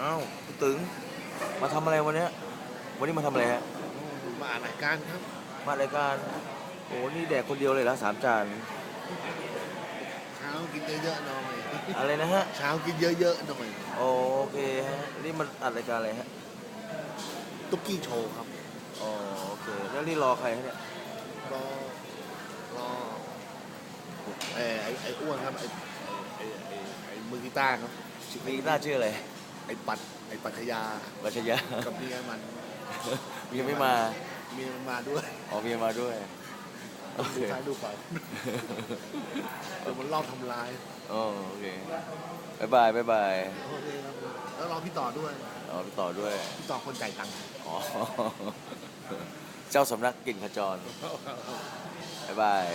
อ้าวคุณตึงมาทำอะไรวันเนี้ยวันนี้มาทำอะไรฮะมาอ่านรายการครับ มารายการโอ้นี่แดกคนเดียวเลยละสามจานเช้ากินเยอะๆหน่อยอะไรนะฮะ เช้ากินเยอะๆหน่อยโอเคฮะนี่มันอัดรายการอะไรฮะตุ๊กกี้โชว์ครับอ๋อโอเคแล้วนี่รอใครฮะเนี่ยรอรอไอ้ไอ้ไอ้อ้วนครับไอ้ไอ้ไอ้ไอ้มือกีตาร์ครับ มีหน้าชื่ออะไรไอ้ปัดไอ้ปัทยารัชยา กับเมียมันยังไม่มา เมียมันมาด้วยอ๋อเมียมาด้วย โอเคดูซ้ายดูขวาเดี๋ยวมันรอบทำลายอ๋อโอเคบายบายบายบายโอเคครับแล้วรอพี่ต่อด้วยอ๋อไปต่อด้วย พี่ต่อคนจ่ายตังค์อ๋อ เจ้าสำนักกลิ่นขจรบายบาย